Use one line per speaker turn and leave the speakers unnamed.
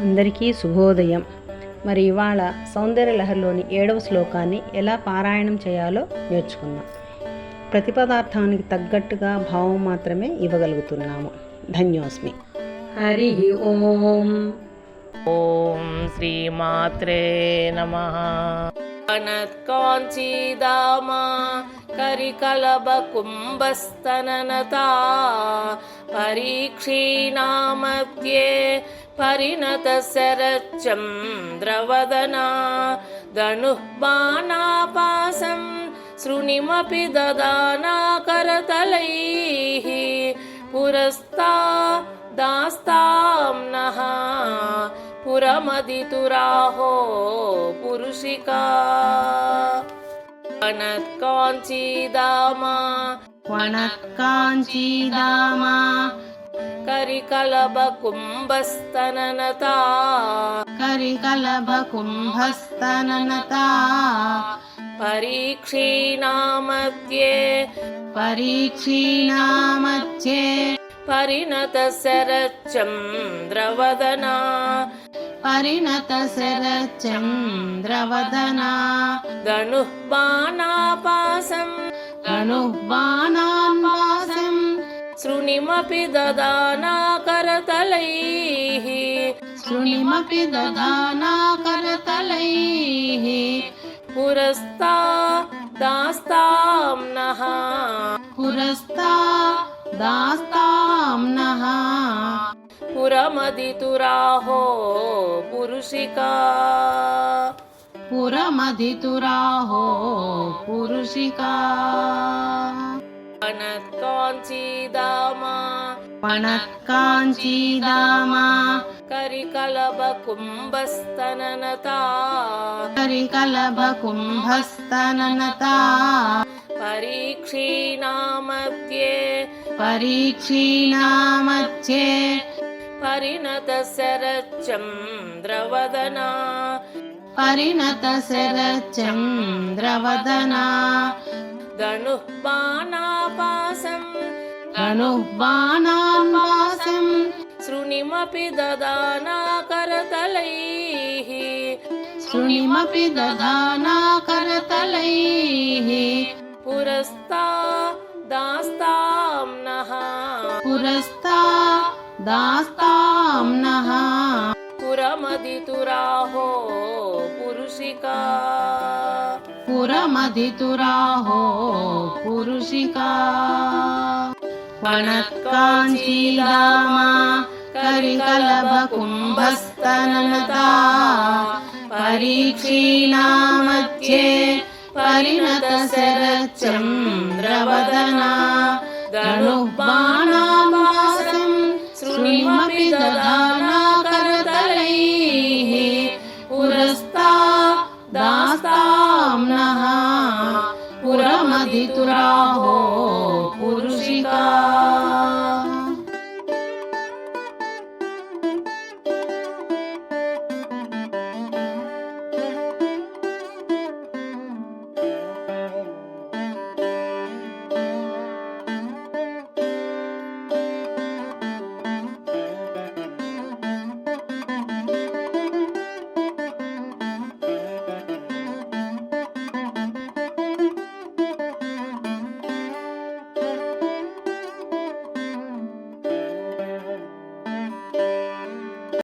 అందరికీ శుభోదయం. మరి ఇవాళ సౌందర్య లహరిలోని ఏడవ శ్లోకాన్ని ఎలా పారాయణం చేయాలో నేర్చుకుందాం. ప్రతి పదార్థానికి తగ్గట్టుగా భావం మాత్రమే ఇవ్వగలుగుతున్నాము. ధన్యోస్మి. హరి ఓం.
ఓం శ్రీమాత్రే నమ. కాంచీదామా కరికలబ పరీక్షీణామధ్యే परिणतशरच्चन्द्रवदना धनुः बाणापासं शृणिमपि ददानाकरतलैः पुरस्ता दास्ताम्नः पुरमदितुराहो पुरुषिका वनत्काञ्चीदामा
वनत्काञ्चीदामा
करिकलभ
कुम्भस्तननता करिकलभकुम्भस्तननता।
परीक्षीणामध्ये
परीक्षीणामध्ये
परिणतशरच्चन्द्रवदना।
परिणतशरच्चन्द्रवदना।
गणुः बाणापासम्
गणुः बाणा
शृणिमपि ददाना करतलैः
శృణిమపి దదానా కరతలైః
पुरस्ता दास्तां नः
పురస్తా దాస్తాం నః
पुरमदितुराहो पुरुषिका
பணத்காஞ்சிதாமா பணத்காஞ்சிதாமா
கரிகலப
கும்பஸ்தனனதா
கரிகலப
கும்பஸ்தனனதா
परीक्षीणामध्ये
परीक्षीणामध्ये
परिणतशरच्चन्द्रवदना
परिणतशरच्चन्द्रवदना
धनुः
पाना
पासम् अनुबाणाम्बासं शृणिमपि
ददानाकरतलैः शृणिमपि ददानाकरतलैः
पुरस्ता दास्तां नः
पुरस्ता दास्तां नः
पुरमदितुराहो पुरुषिका
पुरमदितुराहो वणकाञ्जिलामा परिकलभकुम्भस्तनता परीक्षीनामध्ये परिणत श्रुणिमपि ददा मृत्युराहो